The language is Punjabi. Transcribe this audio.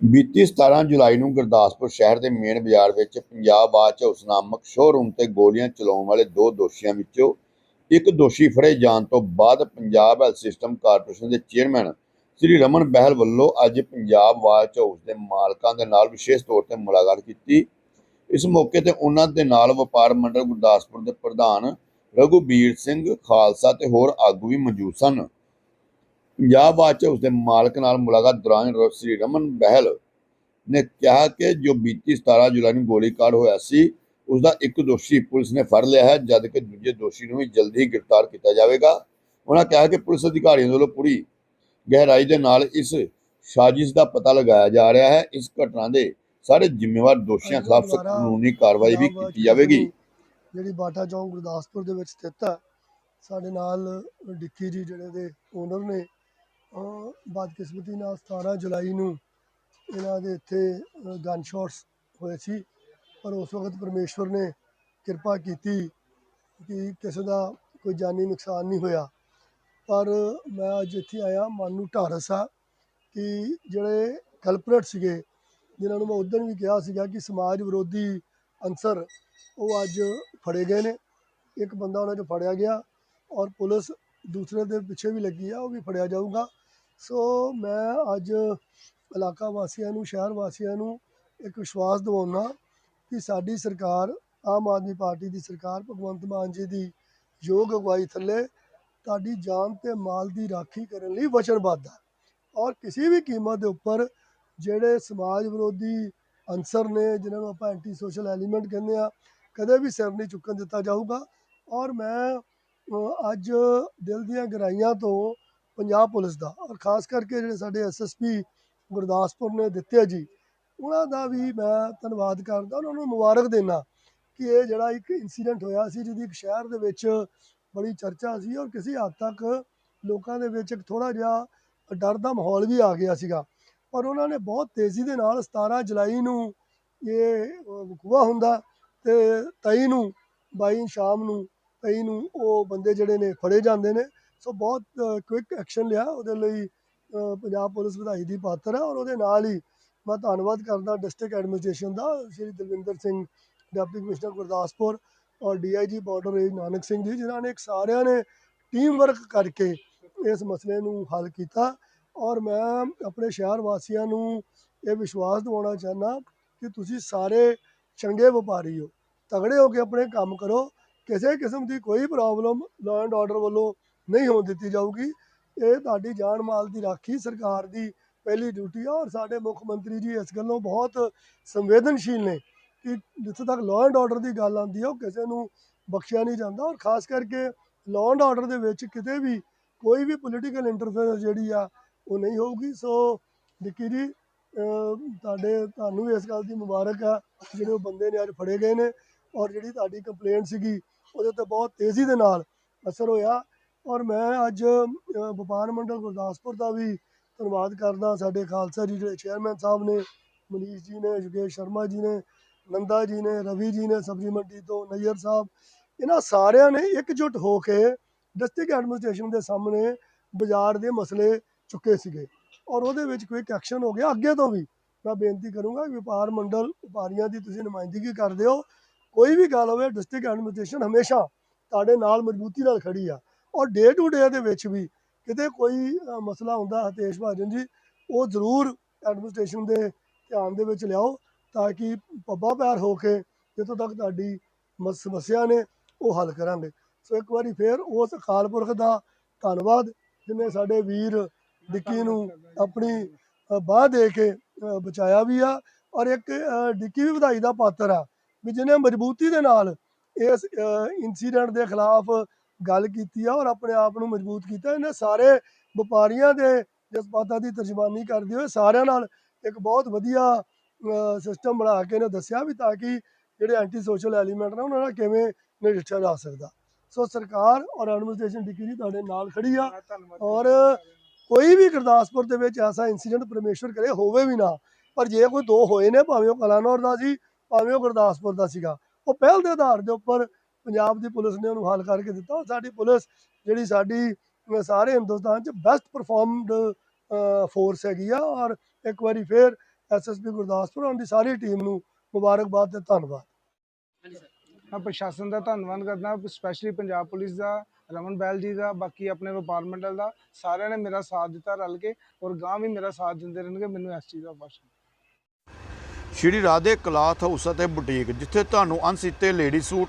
ਬੀਤੀ 17 ਜੁਲਾਈ ਨੂੰ ਗੁਰਦਾਸਪੁਰ ਸ਼ਹਿਰ ਦੇ ਮੇਨ ਬਾਜ਼ਾਰ ਵਿੱਚ ਪੰਜਾਬ ਬਾਚ ਹਾਊਸ ਨਾਮਕ ਸ਼ੋਰੂਮ ਤੇ ਗੋਲੀਆਂ ਚਲਾਉਣ ਵਾਲੇ ਦੋ ਦੋਸ਼ੀਆਂ ਵਿੱਚੋਂ ਇੱਕ ਦੋਸ਼ੀ ਫੜੇ ਜਾਣ ਤੋਂ ਬਾਅਦ ਪੰਜਾਬ ਹੈਲਥ ਸਿਸਟਮ ਕਾਰਪੋਰੇਸ਼ਨ ਦੇ ਚੇਅਰਮੈਨ ਸ੍ਰੀ ਰਮਨ ਬਹਿਲ ਵੱਲੋਂ ਅੱਜ ਪੰਜਾਬ ਵਾਚ ਹਾਊਸ ਦੇ ਮਾਲਕਾਂ ਦੇ ਨਾਲ ਵਿਸ਼ੇਸ਼ ਤੌਰ ਤੇ ਮੁਲਾਕਾਤ ਕੀਤੀ। ਇਸ ਮੌਕੇ ਤੇ ਉਹਨਾਂ ਦੇ ਨਾਲ ਵਪਾਰ ਮੰਡਲ ਗੁਰਦਾਸਪੁਰ ਦੇ ਪ੍ਰਧਾਨ ਰਘੁਬੀਰ ਸਿੰਘ ਖਾਲਸਾ ਤੇ ਹੋਰ ਆਗੂ ਵੀ ਮੌਜੂਦ ਸਨ। ਪੰਜਾਬ ਬਾਚ ਹਾਊਸ ਦੇ ਮਾਲਕ ਨਾਲ ਮੁਲਾਕਾਤ ਦੌਰਾਨ ਸ੍ਰੀ ਰਮਨ ਬਹਿਲ ਨੇ ਕਿਹਾ ਕਿ ਜੋ ਬੀਤੀ 17 ਜੁਲਾਈ ਨੂੰ ਗੋਲੀਕਾਂਡ ਹੋਇਆ ਸੀ ਉਸ ਦਾ ਇੱਕ ਦੋਸ਼ੀ ਪੁਲਿਸ ਨੇ ਫੜ ਲਿਆ ਹੈ ਜਦ ਕਿ ਦੂਜੇ ਦੋਸ਼ੀ ਨੂੰ ਵੀ ਜਲਦੀ ਹੀ ਗ੍ਰਿਫਤਾਰ ਕੀਤਾ ਜਾਵੇਗਾ। ਉਹਨਾਂ ਕਿਹਾ ਕਿ ਪੁਲਿਸ ਅਧਿਕਾਰੀਆਂ ਵੱਲੋਂ ਪੂਰੀ ਗਹਿਰਾਈ ਦੇ ਨਾਲ ਇਸ ਸਾਜ਼ਿਸ਼ ਦਾ ਪਤਾ ਲਗਾਇਆ ਜਾ ਰਿਹਾ ਹੈ। ਇਸ ਘਟਨਾ ਦੇ ਸਾਰੇ ਜ਼ਿੰਮੇਵਾਰ ਦੋਸ਼ੀਆਂ ਖਿਲਾਫ ਸਖਤ ਕਾਨੂੰਨੀ ਕਾਰਵਾਈ ਵੀ ਕੀਤੀ ਜਾਵੇਗੀ। ਜਿਹੜੀ ਬਾਟਾ ਚੌਂਕ ਗੁਰਦਾਸਪੁਰ ਦੇ ਵਿੱਚ ਸਥਿਤ ਹੈ ਸਾਡੇ ਨਾਲ ਡਿੱਕੀ ਜੀ ਜਿਹੜੇ ਦੇ ਓਨਰ ਨੇ ਅਹ ਬਦਕਿਸਮਤੀ ਨਾਲ 17 ਜੁਲਾਈ ਨੂੰ ਇਹਨਾਂ ਦੇ ਇੱਥੇ ਗਨ ਸ਼ਾਟਸ ਹੋਏ ਸੀ। ਪਰ ਉਸ ਵਕਤ ਪਰਮੇਸ਼ਵਰ ਨੇ ਕਿਰਪਾ ਕੀਤੀ ਕਿ ਕਿਸੇ ਦਾ ਕੋਈ ਜਾਨੀ ਨੁਕਸਾਨ ਨਹੀਂ ਹੋਇਆ। ਪਰ ਮੈਂ ਅੱਜ ਇੱਥੇ ਆਇਆ, ਮਨ ਨੂੰ ਢਾਰਸ ਆ ਕਿ ਜਿਹੜੇ ਕਲਪਰੇਟ ਸੀਗੇ, ਜਿਨ੍ਹਾਂ ਨੂੰ ਮੈਂ ਉਦੋਂ ਵੀ ਕਿਹਾ ਸੀਗਾ ਕਿ ਸਮਾਜ ਵਿਰੋਧੀ ਅੰਸਰ ਉਹ ਅੱਜ ਫੜੇ ਗਏ ਨੇ। ਇੱਕ ਬੰਦਾ ਉਹਨਾਂ 'ਚੋਂ ਫੜਿਆ ਗਿਆ ਔਰ ਪੁਲਿਸ ਦੂਸਰੇ ਦੇ ਪਿੱਛੇ ਵੀ ਲੱਗੀ ਆ, ਉਹ ਵੀ ਫੜਿਆ ਜਾਊਗਾ। ਸੋ ਮੈਂ ਅੱਜ ਇਲਾਕਾ ਵਾਸੀਆਂ ਨੂੰ, ਸ਼ਹਿਰ ਵਾਸੀਆਂ ਨੂੰ ਇੱਕ ਵਿਸ਼ਵਾਸ ਦਿਵਾਉਣਾ ਕਿ ਸਾਡੀ ਸਰਕਾਰ, ਆਮ ਆਦਮੀ ਪਾਰਟੀ ਦੀ ਸਰਕਾਰ ਭਗਵੰਤ ਮਾਨ ਜੀ ਦੀ ਯੋਗ ਅਗਵਾਈ ਥੱਲੇ ਤੁਹਾਡੀ ਜਾਨ ਤੇ ਮਾਲ ਦੀ ਰਾਖੀ ਕਰਨ ਲਈ ਵਚਨਬੱਧ ਹੈ ਔਰ ਕਿਸੇ ਵੀ ਕੀਮਤ ਦੇ ਉੱਪਰ ਜਿਹੜੇ ਸਮਾਜ ਵਿਰੋਧੀ ਅਨਸਰ ਨੇ, ਜਿਨ੍ਹਾਂ ਨੂੰ ਆਪਾਂ ਐਂਟੀ ਸੋਸ਼ਲ ਐਲੀਮੈਂਟ ਕਹਿੰਦੇ ਆ, ਕਦੇ ਵੀ ਸਿਰ ਨਹੀਂ ਚੁੱਕਣ ਦਿੱਤਾ ਜਾਊਗਾ। ਔਰ ਮੈਂ ਅੱਜ ਦਿਲ ਦੀਆਂ ਗਹਿਰਾਈਆਂ ਤੋਂ ਪੰਜਾਬ ਪੁਲਿਸ ਦਾ ਔਰ ਖਾਸ ਕਰਕੇ ਜਿਹੜੇ ਸਾਡੇ ਐਸਐਸਪੀ ਗੁਰਦਾਸਪੁਰ ਨੇ ਦਿੱਤੇ ਜੀ ਉਹਨਾਂ ਦਾ ਵੀ ਮੈਂ ਧੰਨਵਾਦ ਕਰਦਾ ਉਹਨਾਂ ਨੂੰ ਮੁਬਾਰਕ ਦੇਣਾ ਕਿ ਇਹ ਜਿਹੜਾ ਇੱਕ ਇਨਸੀਡੈਂਟ ਹੋਇਆ ਸੀ ਜਿਹਦੀ ਇੱਕ ਸ਼ਹਿਰ ਦੇ ਵਿੱਚ ਬੜੀ ਚਰਚਾ ਸੀ ਔਰ ਕਿਸੇ ਹੱਦ ਤੱਕ ਲੋਕਾਂ ਦੇ ਵਿੱਚ ਇੱਕ ਥੋੜਾ ਜਿਹਾ ਡਰ ਦਾ ਮਾਹੌਲ ਵੀ ਆ ਗਿਆ ਸੀਗਾ। ਪਰ ਉਹਨਾਂ ਨੇ ਬਹੁਤ ਤੇਜ਼ੀ ਦੇ ਨਾਲ 17 ਜੁਲਾਈ ਨੂੰ ਇਹ ਅ, ਵਕੂਆ ਹੁੰਦਾ ਤੇ 23 ਨੂੰ 22 ਸ਼ਾਮ ਨੂੰ 23 ਨੂੰ ਉਹ ਬੰਦੇ ਜਿਹੜੇ ਨੇ ਫੜੇ ਜਾਂਦੇ ਨੇ ਸੋ ਬਹੁਤ ਕੁਇਕ ਐਕਸ਼ਨ ਲਿਆ। ਉਹਦੇ ਲਈ ਪੰਜਾਬ ਪੁਲਿਸ ਵਧਾਈ ਦੀ ਪਾਤਰ ਹੈ ਔਰ ਉਹਦੇ ਨਾਲ ਹੀ ਮੈਂ ਧੰਨਵਾਦ ਕਰਦਾ ਡਿਸਟ੍ਰਿਕਟ ਐਡਮਿਨਿਸਟ੍ਰੇਸ਼ਨ ਦਾ, ਸ਼੍ਰੀ ਦਲਵਿੰਦਰ ਸਿੰਘ ਡਿਪਟੀ ਕਮਿਸ਼ਨਰ ਗੁਰਦਾਸਪੁਰ ਔਰ DIG border range Nanak Singh ji, ਜਿਨ੍ਹਾਂ ਨੇ ਸਾਰਿਆਂ ਨੇ ਟੀਮ ਵਰਕ ਕਰਕੇ ਇਸ ਮਸਲੇ ਨੂੰ ਹੱਲ ਕੀਤਾ। ਔਰ ਮੈਂ ਆਪਣੇ ਸ਼ਹਿਰ ਵਾਸੀਆਂ ਨੂੰ ਇਹ ਵਿਸ਼ਵਾਸ ਦਿਵਾਉਣਾ ਚਾਹੁੰਦਾ ਕਿ ਤੁਸੀਂ ਸਾਰੇ ਚੰਗੇ ਵਪਾਰੀ ਹੋ। ਤਗੜੇ ਹੋ ਕੇ ਆਪਣੇ ਕੰਮ ਕਰੋ। ਕਿਸੇ ਕਿਸਮ ਦੀ ਕੋਈ ਪ੍ਰੋਬਲਮ ਲਾਅ ਐਂਡ ਆਰਡਰ ਵੱਲੋਂ ਨਹੀਂ ਹੋਣ ਦਿੱਤੀ ਜਾਊਗੀ। ਇਹ ਤੁਹਾਡੀ ਜਾਨ ਮਾਲ ਦੀ ਰਾਖੀ ਸਰਕਾਰ ਦੀ ਪਹਿਲੀ ਡਿਊਟੀ ਆ ਔਰ ਸਾਡੇ ਮੁੱਖ ਮੰਤਰੀ ਜੀ ਇਸ ਗੱਲੋਂ ਬਹੁਤ ਸੰਵੇਦਨਸ਼ੀਲ ਨੇ ਕਿ ਜਿੱਥੇ ਤੱਕ ਲਾਅ ਐਂਡ ਆਰਡਰ ਦੀ ਗੱਲ ਆਉਂਦੀ ਹੈ ਉਹ ਕਿਸੇ ਨੂੰ ਬਖਸ਼ਿਆ ਨਹੀਂ ਜਾਂਦਾ ਔਰ ਖਾਸ ਕਰਕੇ ਲਾਅ ਐਂਡ ਆਰਡਰ ਦੇ ਵਿੱਚ ਕਿਤੇ ਵੀ ਕੋਈ ਵੀ ਪੋਲੀਟੀਕਲ ਇੰਟਰਫੇਰੈਂਸ ਜਿਹੜੀ ਆ, ਉਹ ਨਹੀਂ ਹੋਊਗੀ। ਸੋ ਡਿੱਕੀ ਜੀ ਤੁਹਾਡੇ, ਤੁਹਾਨੂੰ ਵੀ ਇਸ ਗੱਲ ਦੀ ਮੁਬਾਰਕ ਆ ਜਿਹੜੇ ਉਹ ਬੰਦੇ ਨੇ ਅੱਜ ਫੜੇ ਗਏ ਨੇ ਔਰ ਜਿਹੜੀ ਤੁਹਾਡੀ ਕੰਪਲੇਂਟ ਸੀਗੀ, ਉਹਦੇ ਤੇ ਬਹੁਤ ਤੇਜ਼ੀ ਦੇ ਨਾਲ ਅਸਰ ਹੋਇਆ। ਔਰ ਮੈਂ ਅੱਜ ਵਪਾਰ ਮੰਡਲ ਗੁਰਦਾਸਪੁਰ ਦਾ ਵੀ ਧੰਨਵਾਦ ਕਰਦਾ। ਸਾਡੇ ਖਾਲਸਾ ਜੀ ਜਿਹੜੇ ਚੇਅਰਮੈਨ ਸਾਹਿਬ ਨੇ, ਮਨੀਸ਼ ਜੀ ਨੇ, ਯੋਗੇਸ਼ ਸ਼ਰਮਾ ਜੀ ਨੇ, ਨੰਦਾ ਜੀ ਨੇ, ਰਵੀ ਜੀ ਨੇ, ਸਬਜ਼ੀ ਮੰਡੀ ਤੋਂ ਨਈਅਰ ਸਾਹਿਬ। ਇਹਨਾਂ ਸਾਰਿਆਂ ਨੇ ਇਕਜੁੱਟ ਹੋ ਕੇ ਡਿਸਟ੍ਰਿਕਟ ਐਡਮਿਨਿਸਟ੍ਰੇਸ਼ਨ ਦੇ ਸਾਹਮਣੇ ਬਾਜ਼ਾਰ ਦੇ ਮਸਲੇ ਚੁੱਕੇ ਸੀਗੇ। ਔਰ ਉਹਦੇ ਵਿੱਚ ਕੋਈ ਐਕਸ਼ਨ ਹੋ ਗਿਆ। ਅੱਗੇ ਤੋਂ ਵੀ ਮੈਂ ਬੇਨਤੀ ਕਰੂੰਗਾ ਵਪਾਰ ਮੰਡਲ ਵਪਾਰੀਆਂ ਦੀ ਤੁਸੀਂ ਨੁਮਾਇੰਦਗੀ ਕਰਦੇ ਹੋ। ਕੋਈ ਵੀ ਗੱਲ ਹੋਵੇ ਡਿਸਟ੍ਰਿਕਟ ਐਡਮਿਨਿਸਟ੍ਰੇਸ਼ਨ ਹਮੇਸ਼ਾ ਤੁਹਾਡੇ ਨਾਲ ਮਜ਼ਬੂਤੀ ਨਾਲ ਖੜੀ ਆ। ਔਰ ਡੇ ਟੂ ਡੇ ਦੇ ਵਿੱਚ ਵੀ ਕਿਤੇ ਕੋਈ ਮਸਲਾ ਹੁੰਦਾ ਹਤੇਸ਼ ਭਾਜਨ ਜੀ ਉਹ ਜ਼ਰੂਰ ਐਡਮਿਨਿਸਟ੍ਰੇਸ਼ਨ ਦੇ ਧਿਆਨ ਦੇ ਵਿੱਚ ਲਿਆਓ ਤਾਂ ਕਿ ਪੱਬਾ ਪੈਰ ਹੋ ਕੇ ਜਿੱਥੋਂ ਤੱਕ ਤੁਹਾਡੀ ਮਸ- ਸਮੱਸਿਆ ਨੇ ਉਹ ਹੱਲ ਕਰਾਂਗੇ। ਸੋ ਇੱਕ ਵਾਰੀ ਫੇਰ ਉਸ ਅਕਾਲ ਪੁਰਖ ਦਾ ਧੰਨਵਾਦ ਜਿਨੇ ਸਾਡੇ ਵੀਰ ਡਿੱਕੀ ਨੂੰ ਆਪਣੀ ਅ, ਬਾਹ ਦੇ ਕੇ ਬਚਾਇਆ ਵੀ ਆ ਔਰ ਇੱਕ ਡਿੱਕੀ ਵੀ ਵਧਾਈ ਦਾ ਪਾਤਰ ਆ ਵੀ ਜਿਹਨੇ ਮਜ਼ਬੂਤੀ ਦੇ ਨਾਲ ਇਸ ਇਨਸੀਡੈਂਟ ਦੇ ਖਿਲਾਫ ਗੱਲ ਕੀਤੀ ਆ ਔਰ ਆਪਣੇ ਆਪ ਨੂੰ ਮਜ਼ਬੂਤ ਕੀਤਾ। ਇਹਨੇ ਸਾਰੇ ਵਪਾਰੀਆਂ ਦੇ ਜਜ਼ਬਾਤਾਂ ਦੀ ਤਰਜਮਾਨੀ ਕਰਦੇ ਹੋਏ ਸਾਰਿਆਂ ਨਾਲ ਇੱਕ ਬਹੁਤ ਵਧੀਆ ਸਿਸਟਮ ਬਣਾ ਕੇ ਇਹਨੇ ਦੱਸਿਆ ਵੀ ਤਾਂ ਕਿ ਜਿਹੜੇ ਐਂਟੀ ਸੋਸ਼ਲ ਐਲੀਮੈਂਟ ਨੇ ਉਹਨਾਂ ਨਾਲ ਕਿਵੇਂ ਨਜਿੱਠਿਆ ਜਾ ਸਕਦਾ। ਸੋ ਸਰਕਾਰ ਔਰ ਐਡਮਿਨਿਸਟ੍ਰੇਸ਼ਨ ਡਿਗਰੀ ਤੁਹਾਡੇ ਨਾਲ ਖੜੀ ਆ ਔਰ ਕੋਈ ਵੀ ਗੁਰਦਾਸਪੁਰ ਦੇ ਵਿੱਚ ਐਸਾ ਇਨਸੀਡੈਂਟ ਪਰਮੇਸ਼ਵਰ ਕਰੇ ਹੋਵੇ ਵੀ ਨਾ ਪਰ ਜੇ ਕੋਈ ਦੋ ਹੋਏ ਨੇ ਭਾਵੇਂ ਉਹ ਕਲਾਨੌਰ ਦਾ ਸੀ ਭਾਵੇਂ ਉਹ ਗੁਰਦਾਸਪੁਰ ਦਾ ਸੀਗਾ ਉਹ ਪਹਿਲ ਦੇ ਆਧਾਰ ਦੇ ਉੱਪਰ ਪੰਜਾਬ ਦੀ ਪੁਲਿਸ ਨੇ ਉਹਨੂੰ ਹੱਲ ਕਰਕੇ ਦਿੱਤਾ। ਔਰ ਸਾਡੀ ਪੁਲਿਸ ਜਿਹੜੀ ਸਾਡੀ ਸਾਰੇ ਹਿੰਦੁਸਤਾਨ 'ਚ ਬੈਸਟ ਪਰਫਾਰਮਡ ਫੋਰਸ ਹੈਗੀ ਆ। ਔਰ ਇੱਕ ਵਾਰੀ ਫੇਰ ਐਸਐਸਪੀ ਗੁਰਦਾਸਪੁਰ ਉਹਨਾਂ ਦੀ ਸਾਰੀ ਟੀਮ ਨੂੰ ਮੁਬਾਰਕਬਾਦ ਤੇ ਧੰਨਵਾਦ। ਮੈਂ ਪ੍ਰਸ਼ਾਸਨ ਦਾ ਧੰਨਵਾਦ ਕਰਦਾ ਸਪੈਸ਼ਲੀ ਪੰਜਾਬ ਪੁਲਿਸ ਦਾ ਰਮਨ ਬੈਲ ਜੀ ਦਾ ਬਾਕੀ ਆਪਣੇ ਵਪਾਰ ਮੰਡਲ ਦਾ ਸਾਰਿਆਂ ਨੇ ਮੇਰਾ ਸਾਥ ਦਿੱਤਾ ਰਲ ਕੇ ਔਰ ਗਾਂ ਵੀ ਮੇਰਾ ਸਾਥ ਦਿੰਦੇ ਰਹਿਣਗੇ ਮੈਨੂੰ ਇਸ ਚੀਜ਼ ਦਾ ਬਸ ਸ਼੍ਰੀ ਰਾਧੇ ਕਲਾਥ ਹਾਊਸ ਅਤੇ ਬੁਟੀਕ ਜਿੱਥੇ ਤੁਹਾਨੂੰ ਅਣਸੀਤੇ ਲੇਡੀ ਸੂਟ